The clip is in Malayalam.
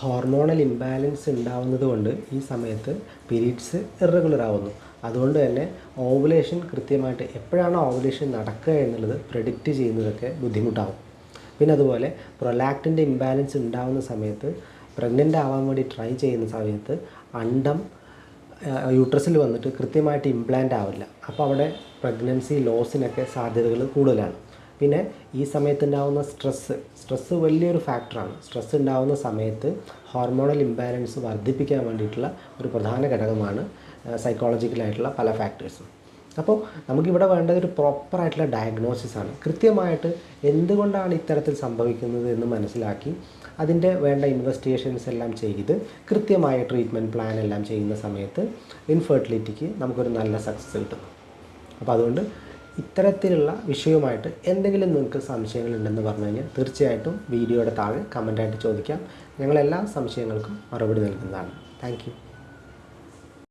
ഹോർമോണൽ ഇംബാലൻസ് ഉണ്ടാവുന്നത് കൊണ്ട് ഈ സമയത്ത് പീരീഡ്സ് ഇറഗുലർ ആവുന്നു. അതുകൊണ്ട് തന്നെ ഓവുലേഷൻ കൃത്യമായിട്ട് എപ്പോഴാണ് ഓവുലേഷൻ നടക്കുക എന്നുള്ളത് പ്രെഡിക്റ്റ് ചെയ്യുന്നതൊക്കെ ബുദ്ധിമുട്ടാവും. പിന്നെ അതുപോലെ പ്രൊലാക്റ്റിന്റെ ഇംബാലൻസ് ഉണ്ടാവുന്ന സമയത്ത് പ്രഗ്നന്റ് ആവാൻ വേണ്ടി ട്രൈ ചെയ്യുന്ന സമയത്ത് അണ്ടം യൂട്രസിൽ വന്നിട്ട് കൃത്യമായിട്ട് ഇംപ്ലാന്റ് ആവില്ല. അപ്പോൾ അവിടെ പ്രഗ്നൻസി ലോസിനൊക്കെ സാധ്യതകൾ കൂടുതലാണ്. പിന്നെ ഈ സമയത്ത് ഉണ്ടാകുന്ന സ്ട്രെസ്സ് സ്ട്രെസ്സ് വലിയൊരു ഫാക്ടറാണ് സ്ട്രെസ്സ് ഉണ്ടാകുന്ന സമയത്ത് ഹോർമോണൽ ഇംബാലൻസ് വർദ്ധിപ്പിക്കാൻ വേണ്ടിയിട്ടുള്ള ഒരു പ്രധാന ഘടകമാണ് സൈക്കോളജിക്കലായിട്ടുള്ള പല ഫാക്ടേഴ്സും അപ്പോൾ നമുക്കിവിടെ വേണ്ടത് ഒരു പ്രോപ്പറായിട്ടുള്ള ഡയഗ്നോസിസ് ആണ്. കൃത്യമായിട്ട് എന്തുകൊണ്ടാണ് ഇത്തരത്തിൽ സംഭവിക്കുന്നത് എന്ന് മനസ്സിലാക്കി അതിന്റെ വേണ്ട ഇൻവെസ്റ്റിഗേഷൻസ് എല്ലാം ചെയ്ത് കൃത്യമായ ട്രീറ്റ്മെന്റ് പ്ലാൻ എല്ലാം ചെയ്യുന്ന സമയത്ത് ഇൻഫെർട്ടിലിറ്റിക്ക് നമുക്കൊരു നല്ല സക്സസ് കിട്ടും. അപ്പോൾ അതുകൊണ്ട് ഇത്തരത്തിലുള്ള വിഷയവുമായിട്ട് എന്തെങ്കിലും നിങ്ങൾക്ക് സംശയങ്ങളുണ്ടെന്ന് പറഞ്ഞു കഴിഞ്ഞാൽ തീർച്ചയായിട്ടും വീഡിയോയുടെ താഴെ കമന്റായിട്ട് ചോദിക്കാം. ഞങ്ങളെല്ലാ സംശയങ്ങൾക്കും മറുപടി നൽകുന്നതാണ്. താങ്ക്